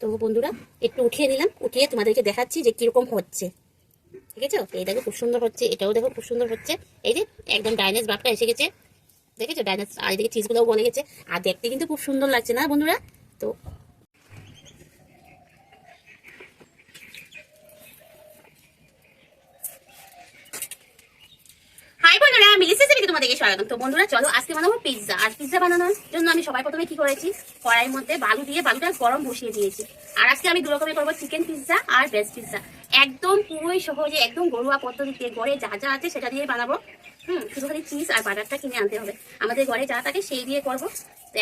তো বন্ধুরা, একটু উঠিয়ে নিলাম। উঠিয়ে তোমাদেরকে দেখাচ্ছি যে কীরকম হচ্ছে। ঠিক আছে? এই দেখো খুব সুন্দর হচ্ছে, এটাও দেখো খুব সুন্দর হচ্ছে। এই যে একদম ডাইনেস ভাবটা এসে গেছে। দেখেছ? ডাইনেস আর এদিকে চিজগুলোও বলে গেছে। আর দেখতে কিন্তু খুব সুন্দর লাগছে না বন্ধুরা? তো হাই বন্ধুরা মিলিস রেসিপিতে তোমাদেরকে স্বাগতম। তো বন্ধুরা, চলো আজকে বানাবো পিৎজা আর পিৎজা বানানোর জন্য আমি সবাই প্রথমে কি করেছি? কড়াইয়ের মধ্যে বালু দিয়ে বালুটা গরম বসিয়ে দিয়েছি। আর আজকে আমি দু রকমের করব চিকেন পিৎজা আর ভেজ পিৎজা একদম পুরোই সহজে, একদম ঘরোয়া পদ্ধতিতে ঘরে যা যা আছে সেটা দিয়ে বানাবো। হুম, শুধু খালি চিজ আর বাটারটা কিনে আনতে হবে। আমাদের ঘরে যা থাকে সেই দিয়ে করব।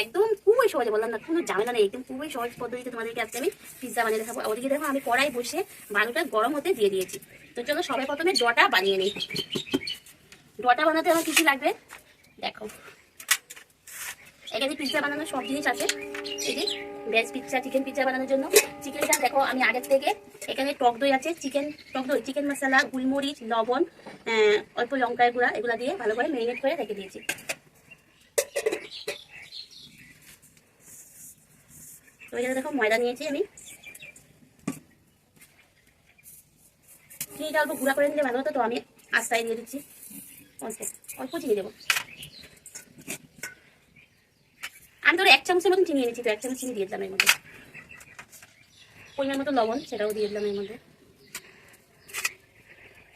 একদম খুবই সহজে, বললাম না, কোনো ঝামেলা নেই। একদম খুবই সহজ পদ্ধতিতে তোমাদেরকে আজকে আমি পিৎজা বানিয়ে দেখাবো। ওদিকে দেখো আমি কড়াই বসে বালুটা গরম হতে দিয়ে দিয়েছি। তো চলো সবাই প্রথমে জটা বানিয়ে নিই। ডোটা বানাতে আমার কিছু লাগবে? দেখো। এখানে পিৎজা বানানোর সব জিনিস আছে। এই ভেজ পিৎজা চিকেন পিৎজা বানানোর জন্য। চিকেনটা দেখো, আমি আগের থেকে এখানে টক দই আছে। চিকেন টক দই চিকেন মশলা গুলমরিচ, লবণ অল্প লঙ্কার গুঁড়া, এগুলো দিয়ে ভালো করে মেরিনেট করে রেখে দিয়েছি। দেখো ময়দা নিয়েছি আমি। চিনিটা অল্প গুঁড়া করে নিলে ভালো হতো, তো আমি আস্তায় দিয়ে দিচ্ছি। অল্প অল্প চিনি দেবো। আমি ধরো এক চামচের মতন চিনি এনেছি, তো এক চামচ চিনি দিয়ে দিলাম এর মধ্যে। পরিমাণ মতো লবণ, সেটাও দিয়ে দিলাম এর মধ্যে।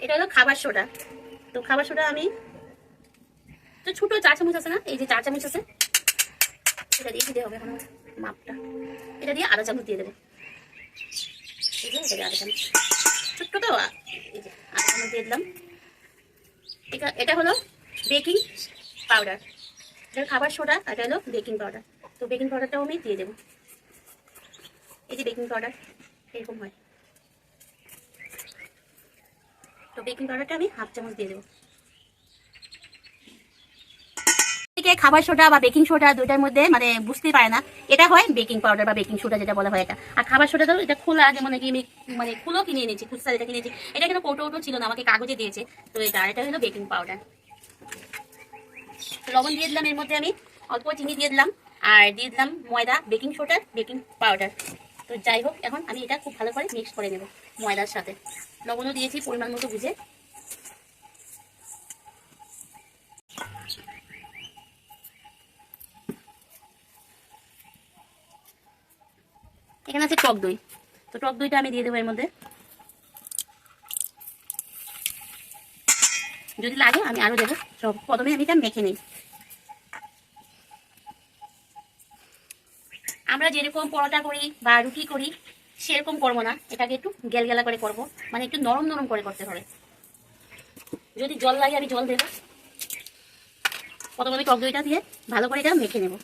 এটা হলো খাবার সোডা। তো খাবার সোডা আমি, তো ছোটো চা চামচ আছে না, এই যে চা চামচ আছে এটা দিয়ে দিতে হবে এখন মাপটা। এটা দিয়ে আধা চামচ দিয়ে দেবো। এই যে এটা দিয়ে আধা চামচ। ছোট্ট তো, এই যে আধা চামচ দিয়ে দিলাম। এটা এটা হলো বেকিং পাউডার। এটা খাবার সোডা এটা হলো বেকিং পাউডার। তো বেকিং পাউডারটাও আমি দিয়ে দেবো। এই যে বেকিং পাউডার, এরকম হয়। তো বেকিং পাউডারটা আমি হাফ চামচ দিয়ে দেবো। এদিকে খাবার সোডা বা বেকিং সোডা দুইটার মধ্যে মানে বুঝতেই পারে না। এটা হয় বেকিং পাউডার বা বেকিং সোডা যেটা বলা হয় এটা। আর খাবার সোডা তো এটা খোলা যেমন কি আমি মানে খুলো কিনে এনেছি, খুচরা যেটা কিনেছি। এটা কিন্তু কৌটো ওটো ছিল না, আমাকে কাগজে দিয়েছে। তো এটা এটা হলো বেকিং পাউডার লবণ দিয়ে দিলাম এর মধ্যে আমি, অল্প চিনি দিয়ে দিলাম। আর দিয়ে দিলাম ময়দা বেকিং সোডা বেকিং পাউডার তো যাই হোক, এখন আমি এটা খুব ভালো করে মিক্স করে নেব ময়দার সাথে। লবণও দিয়েছি পরিমাণ মতো বুঝে। এখানে আছে টক দই। তো টক দইটা আমি দিয়ে দেবো এর মধ্যে। যদি লাগে আমি আরও দেবো। সব প্রথমে আমি এটা মেখে নিই। আমরা যেরকম পরোটা করি বা রুটি করি, সেরকম করব না। এটাকে একটু গেলগেলা করে করব। মানে একটু নরম নরম করে করতে হবে। যদি জল লাগে আমি জল দেবো। প্রথমে আমি টক দইটা দিয়ে ভালো করে এটা মেখে নেব।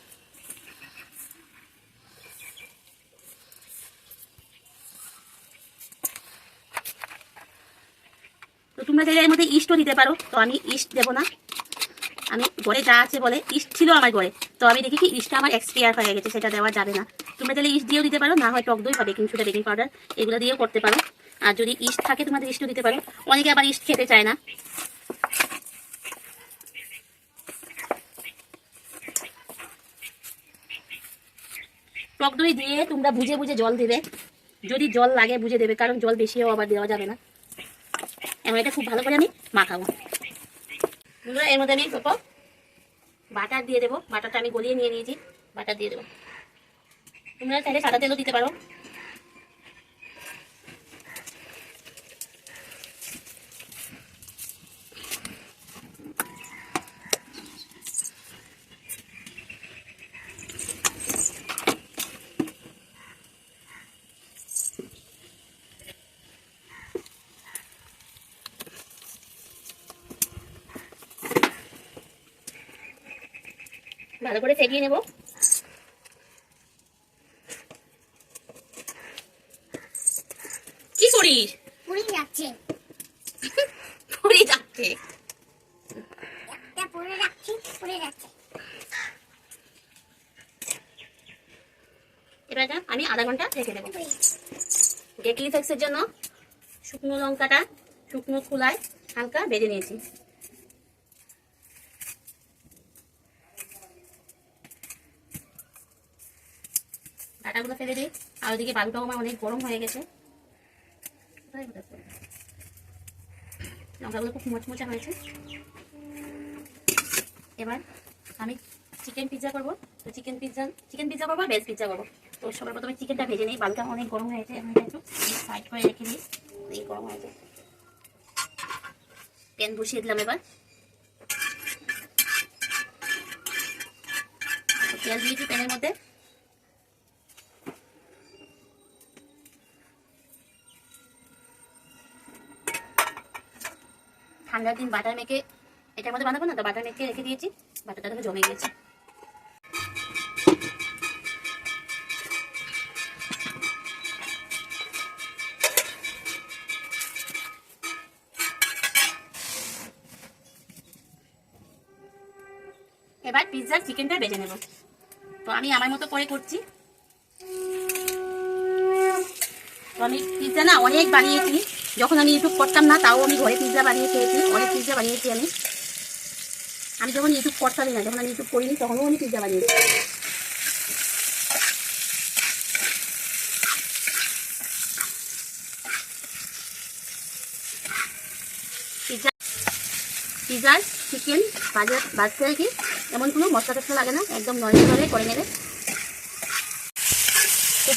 তো তোমরা চাইলে এর মধ্যে ইস্টও দিতে পারো। তো আমি ইস্ট দেবো না। আমি ঘরে যা আছে বলে ইস্ট ছিল আমার ঘরে তো আমি দেখি কি ইস্টটা আমার এক্সপায়ার হয়ে গেছে, সেটা দেওয়া যাবে না। তোমরা চাইলে ইস্ট দিয়েও দিতে পারো, না হয় টক দই বা বেকিং সোডা বেকিং পাউডার এগুলো দিয়েও করতে পারো। আর যদি ইস্ট থাকে, তোমাদের ইস্টও দিতে পারো। অনেকে আবার ইস্ট খেতে চায় না। টক দই দিয়ে তোমরা বুঝে বুঝে জল দেবে। যদি জল লাগে, বুঝে দেবে, কারণ জল বেশিও আবার দেওয়া যাবে না। এখন এটা খুব ভালো করে আমি মাখাবো। বন্ধুরা, এর মধ্যে আমি অল্প বাটার দিয়ে দেবো। বাটারটা আমি গলিয়ে নিয়ে নিয়েছি। বাটার দিয়ে দেবো। তোমরা চাইলে সাদা তেলও দিতে পারো। ভালো করে ফেটিয়ে নেব। কি করিস পুরি যাচ্ছে। পড়ে যাচ্ছে। একটা পরে রাখছি পরে যাচ্ছে। এবার আমি আধা ঘণ্টা রেখে দেবো। গেটলি ফ্লেক্সের জন্য শুকনো লঙ্কাটা শুকনো খোলায় হালকা বেজে নিয়েছি। বাটাগুলো ফেলে দিই। আর ওদিকে বালুটাও আমার অনেক গরম হয়ে গেছে। লঙ্কাগুলো খুব মোচমোচা হয়েছে। এবার আমি চিকেন পিৎজা করব। তো চিকেন পিৎজা চিকেন পিৎজা করব ভেজ পিৎজা করব। তো সবার প্রথমে চিকেনটা ভেজে নিই, বালুটা অনেক গরম হয়েছে একটু সাইড করে রেখে দিই। এই গরম হয়েছে। প্যান বসিয়ে দিলাম এবার। পেঁয়াজ দিয়েছি প্যানের মধ্যে। ঠান্ডার দিন বাটার মেখে এটার মধ্যে বানাবো না? তো বাটার মেখে রেখে দিয়েছি। বাটারটা জমে গিয়েছে। এবার পিৎজার চিকেনটা বেজে নেব। তো আমি আমার মতো করে করছি। তো আমি পিৎজা না অনেক বানিয়েছি। যখন আমি ইউটিউব করতাম না, তাও আমি ঘরে পিৎজা বানিয়ে খেয়েছি অনেক পিৎজা বানিয়েছি আমি। আমি যখন ইউটিউব করতামই না, যখন আমি ইউটিউব করিনি, তখনও আমি পিৎজা বানিয়েছি। পিৎজার চিকেন বাজার বাজতে কি, এমন কোনো মশলা টশলা লাগে না, একদম নর্মালভাবে করে নেবে।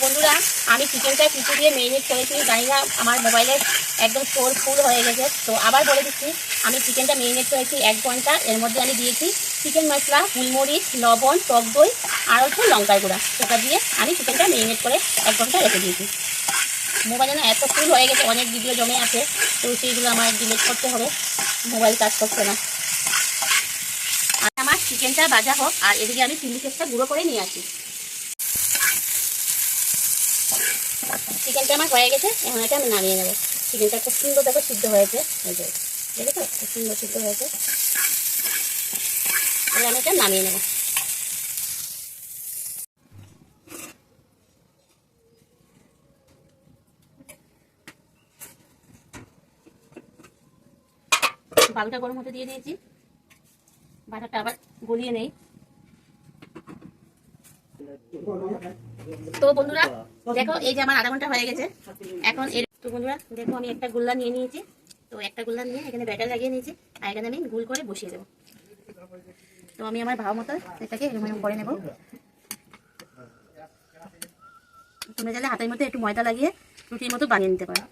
বন্ধুরা, আমি চিকেনটা কিছু দিয়ে মেরিনেট করেছি। জানি না, আমার মোবাইলে একদম স্টোর ফুল হয়ে গেছে। তো আবার বলে দিচ্ছি, আমি চিকেনটা মেরিনেট করেছি এক ঘণ্টা। এর মধ্যে আমি দিয়েছি চিকেন মশলা ফুলমরিচ লবণ, টক দই, আর অল্প লঙ্কার গুঁড়া। সেটা দিয়ে আমি চিকেনটা মেরিনেট করে এক ঘণ্টা রেখে দিয়েছি। মোবাইলে না এত ফুল হয়ে গেছে, অনেক ভিডিও জমে আছে। তো সেইগুলো আমার ডিলিট করতে হবে। মোবাইল কাজ করছে না। আর আমার চিকেনটা ভাজা হোক, আর এদিকে আমি চিলি পেস্টটা গুঁড়ো করে নিয়ে আসি। চিকেনটা আমার হয়ে গেছে, এখন এটা আমি নামিয়ে নেব। চিকেনটা খুব সুন্দর দেখো সিদ্ধ হয়েছে। এই যে, দেখেছ? খুব সুন্দর সিদ্ধ হয়েছে। তাহলে আমি এটা নামিয়ে নেব। বালুটা গরম হতে দিয়ে দিয়েছি। বাটারটা আবার গলিয়ে নেই। তো বন্ধুরা দেখো, এই যে আমার আধা ঘণ্টা হয়ে গেছে। এখন এর তো বন্ধুরা, দেখো, আমি একটা গুল্লা নিয়ে নিয়েছি। তো একটা গুল্লা নিয়ে এখানে ব্যাটার লাগিয়ে নিয়েছি। আর এখানে আমি গুল করে বসিয়ে দেবো। তো আমি আমার ভাব মতো এটাকে এরকম করে নেব। তুমি চাইলে হাতের মধ্যে একটু ময়দা লাগিয়ে রুটির মতো বানিয়ে নিতে পারো।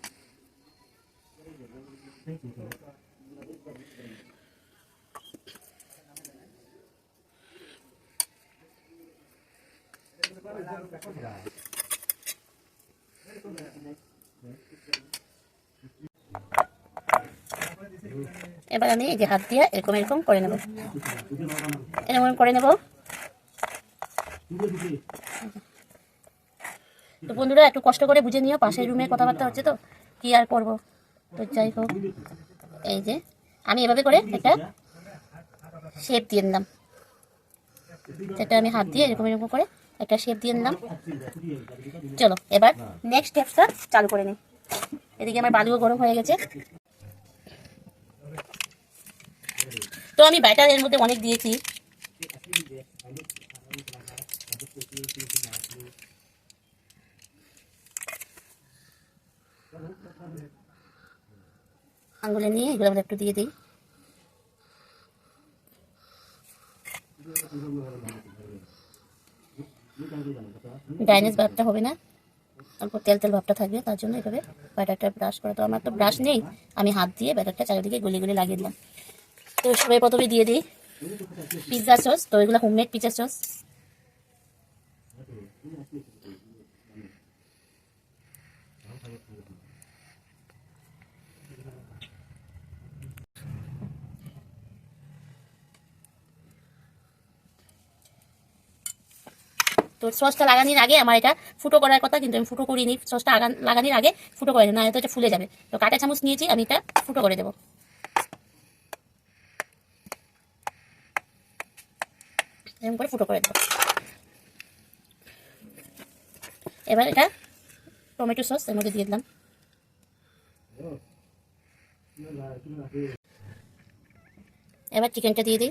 এবার আমি এই যে হাত দিয়ে এরকম এরকম করে নেব। এরকম করে নেব। তো বন্ধুরা, একটু কষ্ট করে বুঝে নিও, পাশের রুমে কথাবার্তা হচ্ছে তো, কি আর করব? তো যাই হোক, এই যে, আমি এভাবে করে একটা শেপ দিয়ে নিলাম। এটা আমি হাত দিয়ে এরকম এরকম করে একটা শেপ দিয়ে নিলাম। চলো, এবার নেক্সট স্টেপসটা চালু করে নিই। এদিকে আমার বালুও গরম হয়ে গেছে। তো আমি ব্যাটার এর মধ্যে অনেক দিয়েছি। আঙ্গুলে নিয়ে এগুলো আমরা একটু দিয়ে দিই। ড্রাইনেস ভাবটা হবে না। অল্প তেল তেল ভাবটা থাকবে, তার জন্য এভাবে ব্যাটারটা ব্রাশ করা তো আমার তো ব্রাশ নেই, আমি হাত দিয়ে ব্যাটারটা চারিদিকে গুলি গুলি লাগিয়ে দিলাম। তো সবাই প্রথমে দিয়ে দিই। পিৎজা সস তো এগুলো হোমমেড পিৎজা সস তো সসটা লাগানোর আগে আমার এটা ফুটো করার কথা, কিন্তু আমি ফুটো করিনি। সসটা আগা- লাগানোর আগে ফুটো করে না তো এটা ফুলে যাবে। তো কাঁটা চামচ নিয়েছি, আমি এটা ফুটো করে দেবো। এরকম করে ফুটো করে দেবো। এবার এটা টমেটো সস এর মধ্যে দিয়ে দিলাম। এবার চিকেনটা দিয়ে দিই।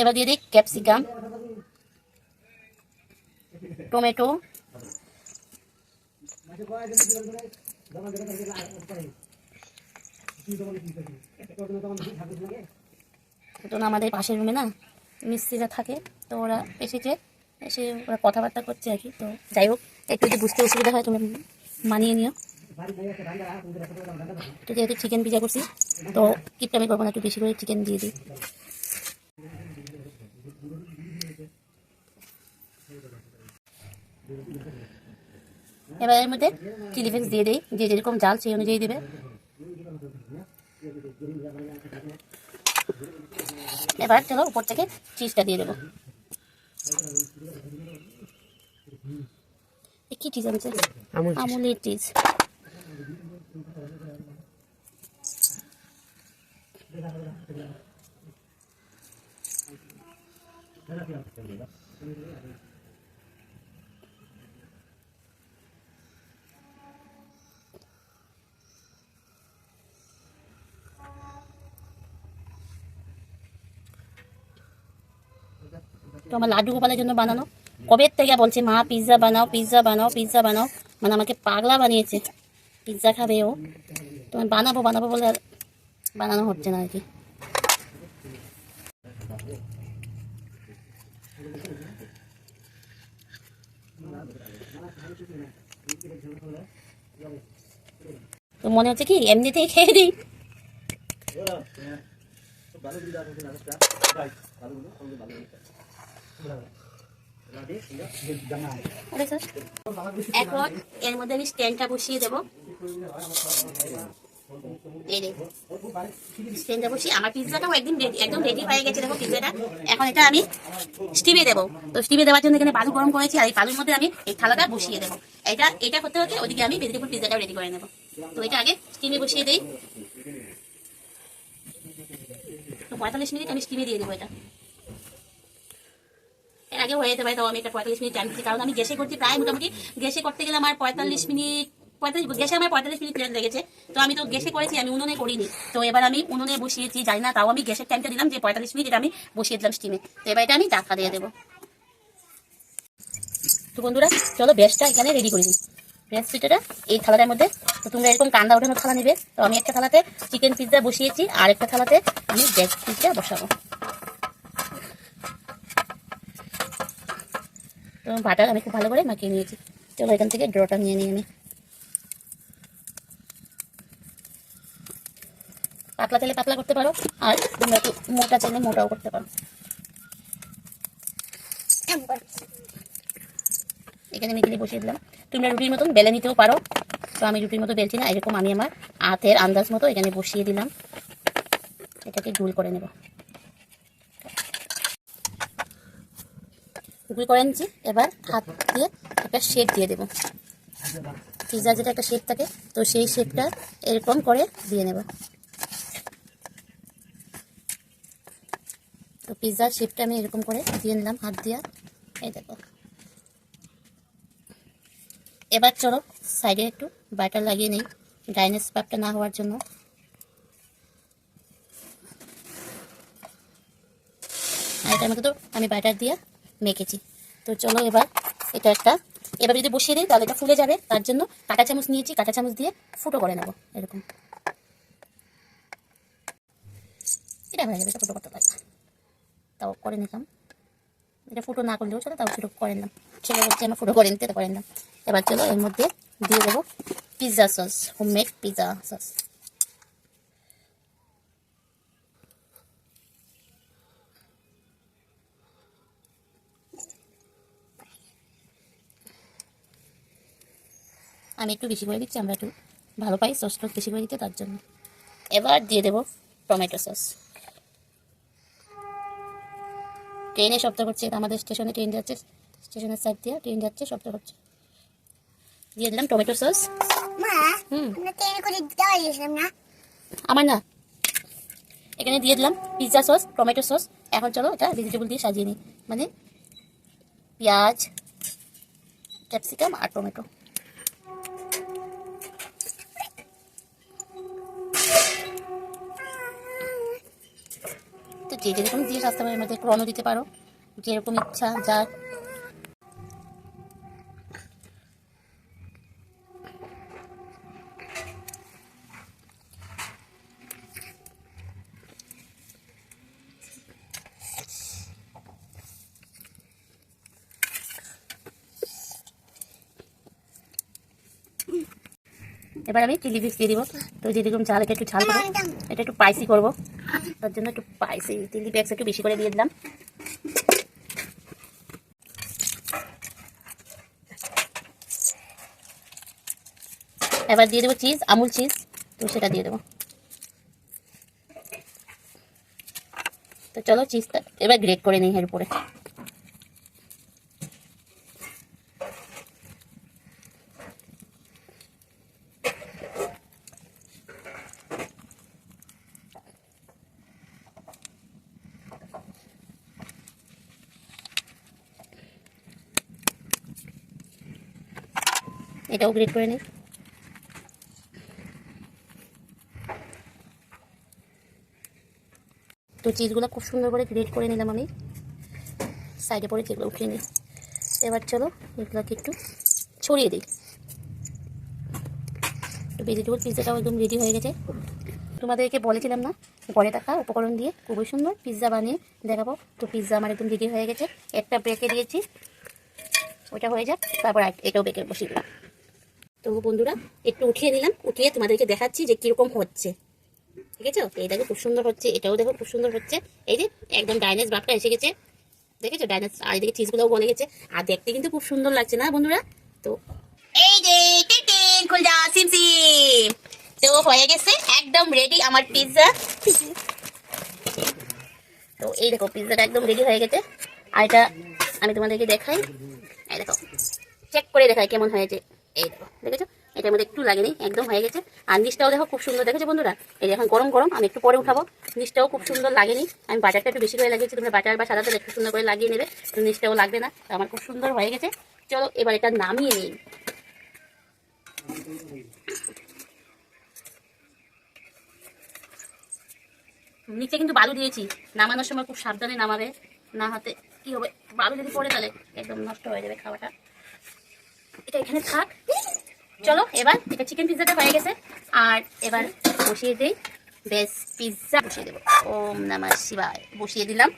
এবার দিয়ে দিই ক্যাপসিকাম, টমেটো না আমাদের পাশের রুমে না মিস্ত্রিরা থাকে, তো ওরা এসেছে, এসে ওরা কথাবার্তা করছে আর কি, তো যাই হোক, একটু যদি বুঝতে অসুবিধা হয় তুমি মানিয়ে নিও। তো যেহেতু চিকেন পিজা করছি তো কিপটা আমি করব না একটু বেশি করে চিকেন দিয়ে দিই। এবার এর মধ্যে চিলি ফ্লেক্স দিয়ে দিই যে যেরকম জাল সেই অনুযায়ী দেবে। এবার চলো উপর থেকে চিজটা দিয়ে দেবো। এ কি চিজ আনছে। আমুলের চিজ তো আমার লাড্ডু গোপালের জন্য বানানো। কবে থেকে বলছে, মা পিৎজা বানাও পিৎজা বানাও পিৎজা বানাও। মানে আমাকে পাগলা বানিয়েছে। পিৎজা খাবে ও। তো বানাবো বানাবো বলে বানানো হচ্ছে না আর কি। তো মনে হচ্ছে কি এমনিতেই খেয়ে দিই। এখন এর মধ্যে আমি স্ট্যান্ডটা বসিয়ে দেবো। এই বসিয়ে আমার পিৎজাটাও ready- একদম রেডি হয়ে গেছে দেখো পিৎজাটা এখন এটা আমি স্টিমে দেবো। তো স্টিমে দেওয়ার জন্য এখানে বালু গরম করেছি, আর এই বালুর মধ্যে আমি এই থালাটা বসিয়ে দেবো। এটা এটা করতে হতে ওদিকে আমি ভেজিটেবল পিৎজাটাও রেডি করে নেব। তো এটা আগে স্টিমে বসিয়ে দিই। তো পঁয়তাল্লিশ মিনিট আমি স্টিমে দিয়ে দেবো এটা। এর আগে হয়ে যেতে পারে, তাও আমি একটা পঁয়তাল্লিশ মিনিট টাইম দিচ্ছি। কারণ আমি গ্যাসে করছি, প্রায় মোটামুটি গ্যাসে করতে গেলে আমার পঁয়তাল্লিশ মিনিট পঁয়তাল্লিশ গ্যাসে আমার পঁয়তাল্লিশ মিনিট লেগেছে। তো আমি তো গ্যাসে করেছি, আমি উনুনে করিনি। তো এবার আমি উনুনে বসিয়েছি, জানি না, তাও আমি গ্যাসের টাইমটা দিলাম যে পঁয়তাল্লিশ মিনিট আমি বসিয়ে দিলাম স্টিমে তো এবার এটা আমি ঢাকা দিয়ে দেবো। তো বন্ধুরা, চলো বেশটা এখানে রেডি করে দিই বেশ পিঠাটা এই থালাটার মধ্যে। তো তোমরা এরকম কান্দা ওঠানো থালা নেবে। তো আমি একটা থালাতে চিকেন পিৎজা বসিয়েছি, আর একটা থালাতে আমি ভেজ পিৎজা বসাবো। তো বাটার আমি খুব ভালো করে মাখিয়ে নিয়েছি। চলো এখান থেকে ড্রটা নিয়ে নিই আমি। পাতলা চাইলে পাতলা করতে পারো, আর তোমরা একটু মোটা চাইলে মোটাও করতে পারো। এখানে আমি বসিয়ে দিলাম। তোমরা রুটির মতন বেলে নিতেও পারো। তো আমি রুটির মতো বেলছি না, এরকম আমি আমার হাতের আন্দাজ মতো এখানে বসিয়ে দিলাম। এটাকে গুল করে নেব। গুল করে নিচ্ছি এবার হাত দিয়ে একটা শেপ দিয়ে দেবো। পিৎজার যেটা একটা শেপ থাকে, তো সেই শেপটা এরকম করে দিয়ে নেব। তো পিৎজার শেপটা আমি এরকম করে দিয়ে নিলাম, হাত দিয়া। এই দেখো। এবার চলো সাইডে একটু বাটার লাগিয়ে নিই ড্রাইনেস পাপটা না হওয়ার জন্য। এটার মধ্যে তো আমি বাটার দিয়ে মেখেছি। তো চলো এবার এটা একটা, এবার যদি বসিয়ে দিই, তাহলে এটা ফুলে যাবে। তার জন্য কাঁটা চামচ নিয়েছি, কাঁটা চামচ দিয়ে ফুটো করে নেব, এরকম। এটা হয়ে যাবে, এটা ফুটো করতে পারি। তাও করে নিলাম এটা ফুটো না করলেও চলো, তাও ফুটো করে নিলাম ছেলে বলছে আমার ফুটো করে নিতে করে নিলাম এবার চলো, এর মধ্যে দিয়ে দেবো pizza sauce homemade pizza sauce আমি একটু বেশি করে দিচ্ছি, আমরা একটু ভালো পাই সসটা বেশি করে দিতে, তার জন্য। এবার দিয়ে দেবো টমেটো সস ট্রেনে শব্দ করছে আমাদের স্টেশনে ট্রেন যাচ্ছে স্টেশনের সাইড দিয়ে ট্রেন যাচ্ছে শব্দ করছে। দিয়ে দিলাম টমেটো সস। আমার না? এখানে দিয়ে দিলাম পিৎজা সস টমেটো সস এখন চলো এটা ভেজিটেবল দিয়ে সাজিয়ে নিই। মানে পেঁয়াজ ক্যাপসিকাম আর টমেটো। যে যেরকম দিয়ে সাজতে পারে মধ্যে ক্রনও দিতে পারো যেরকম ইচ্ছা যার এবার আমি চিলি ফিক্স দিয়ে দিব। তো যেরকম ঝাল এটা একটু ঝাল দেবো এটা একটু স্পাইসি করব। তার জন্য একটু স্পাইসি চিলি দিপে একটু বেশি করে দিয়ে দিলাম। এবার দিয়ে দেবো চিজ আমুল চিজ তো সেটা দিয়ে দেবো। তো চলো চিজটা এবার গ্রেট করে নিই এর উপরে। এটাও গ্রেট করে নিই তো চিজগুলো খুব সুন্দর করে গ্রেট করে নিলাম আমি। সাইডে পরে যেগুলো উঠিয়ে নিই এবার চলো এগুলোকে একটু ছড়িয়ে দিই। তো ভেজিটেবল পিৎজাটাও একদম রেডি হয়ে গেছে। তোমাদেরকে বলেছিলাম না, ঘরে থাকা উপকরণ দিয়ে খুবই সুন্দর পিৎজা বানিয়ে দেখাবো। তো পিৎজা আমার একদম রেডি হয়ে গেছে। একটা বেঁকে দিয়েছি। ওটা হয়ে যাক, তারপর এটাও বেঁকে বসিয়ে দিলাম। তো বন্ধুরা, একটু উঠিয়ে নিলাম। উঠিয়ে তোমাদেরকে দেখাচ্ছি যে কীরকম হচ্ছে। ঠিক আছে? এই দেখো খুব সুন্দর হচ্ছে, এটাও দেখো খুব সুন্দর হচ্ছে। এই যে একদম ডাইনেস ভাবটা এসে গেছে। দেখেছ? ডাইনেস, আর এদিকে চিজগুলোও বলে গেছে। আর দেখতে কিন্তু খুব সুন্দর লাগছে না বন্ধুরা? তো এই যে টিন টিন খুল যা সিম সিম। তো হয়ে গেছে একদম রেডি আমার পিৎজা তো এই দেখো পিৎজাটা একদম রেডি হয়ে গেছে। আর এটা আমি তোমাদেরকে দেখাই। এই দেখো চেক করে দেখাই কেমন হয়েছে। এই দেখো, দেখেছ? এটার মধ্যে একটু লাগেনি একদম হয়ে গেছে। আর নিচটাও দেখো খুব সুন্দর, দেখেছ বন্ধুরা? এই এখন গরম গরম, আমি একটু পরে উঠাবো। নিচটাও খুব সুন্দর লাগেনি আমি বাটারটা একটু বেশি করে লাগিয়েছি, তোমরা বাটার বা সাদা একটু সুন্দর করে লাগিয়ে নেবে নিচটাও লাগবে না। আমার খুব সুন্দর হয়ে গেছে। চলো, এবার এটা নামিয়ে নিই। নিচে কিন্তু বালু দিয়েছি। নামানোর সময় খুব সাবধানে নামাবে। না হাতে কি হবে? বালু যদি পড়ে তাহলে একদম নষ্ট হয়ে যাবে খাওয়াটা। এটা এখানে থাক। চলো, এবার এটা চিকেন পিৎজাটা হয়ে গেছে। আর এবার বসিয়ে দিই বেশ পিৎজা বসিয়ে দেবো। ওম নমঃ শিবায়। বসিয়ে দিলাম।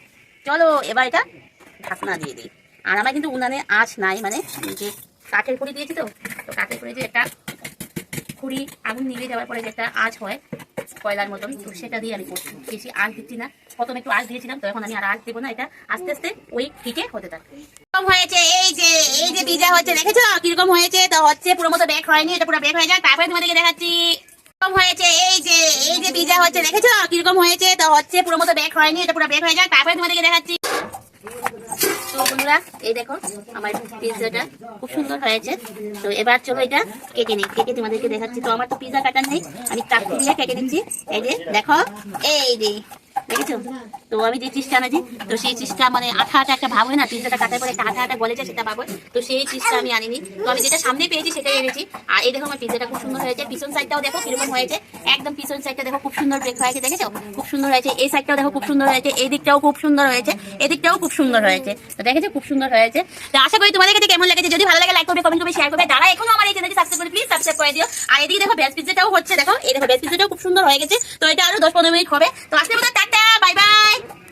চলো, এবার এটা ঢাকনা দিয়ে দিই। আর আমার কিন্তু উনানে আঁচ নাই মানে যে কাঠের খড়ি দিয়েছি তো তো কাঠের খড়ি যে একটা খুঁড়ি আগুন নিভে যাওয়ার পরে যে একটা আঁচ হয়, কয়লার মতন, তো সেটা দিয়ে আমি করছি। বেশি আঁচ দিচ্ছি না। প্রথমে একটু আঁচ দিয়েছিলাম তো এখন আমি আর আঁচ দেবো না এটা আস্তে আস্তে ওই ঠিকে হতে থাকে। হয়েছে? এই যে এই যে পিজা হচ্ছে দেখেছ? কীরকম হয়েছে? তো হচ্ছে পুরো মতো ব্যাক হয়নি এটা পুরো ব্যাক হয়ে যাক তারপরে তোমাদেরকে দেখাচ্ছি। কীরকম হয়েছে? এই যে এই যে পিজা হচ্ছে দেখেছ? কীরকম হয়েছে? তো হচ্ছে পুরো মতো ব্যাক হয়নি এটা পুরো ব্যাক হয়ে যাক তারপরে তোমাদেরকে দেখাচ্ছি। তো বন্ধুরা এই দেখো আমার পিৎজাটা খুব সুন্দর হয়েছে। তো এবার চলো এটা কেটে নিই কেটে তোমাদেরকে দেখাচ্ছি। তো আমার তো পিৎজা কাটার নেই আমি কাটতে দিয়ে কেটে দিচ্ছি এই যে দেখো এই যে দেখেছ? তো আমি যে চিজটা আনেছি তো সেই চিজটা মানে আঠা একটা ভাব না পিৎজাটা কাটার পরে একটা আঠা আঠা গলেছে সেটা পাবো তো সেই চিজটা আমি আনিনি। তো আমি যেটা সামনে পেয়েছি সেটাই এনেছি। আর এই দেখো আমার পিৎজাটা খুব সুন্দর হয়েছে। পিছন সাইডটাও দেখো কীরকম হয়েছে। একদম পিছন সাইডটা দেখো খুব সুন্দর ব্রেক হয়েছে, দেখেছ? খুব সুন্দর হয়েছে। এই সাইডটাও দেখো খুব সুন্দর হয়েছে। এই দিকটাও খুব সুন্দর হয়েছে। এদিকটাও খুব সুন্দর হয়েছে। তো দেখেছ? খুব সুন্দর হয়েছে। তো আশা করি তোমাদের কাছে কেমন লেগেছে? যদি ভালো লাগে লাইক করবে কমেন্ট করবে শেয়ার করবে। যারা এখনও আমার এই চ্যানেলটি সাবস্ক্রাইব করে প্লিজ সাবস্ক্রাইব করে দিও। আর এদিকে দেখো বেস পিৎজাটাও হচ্ছে, দেখো? এই দেখো বেস পিৎজাটাও খুব সুন্দর হয়ে গেছে। তো এটা আরও দশ পনেরো মিনিট হবে। তো আসলে টাটা। 大家拜拜。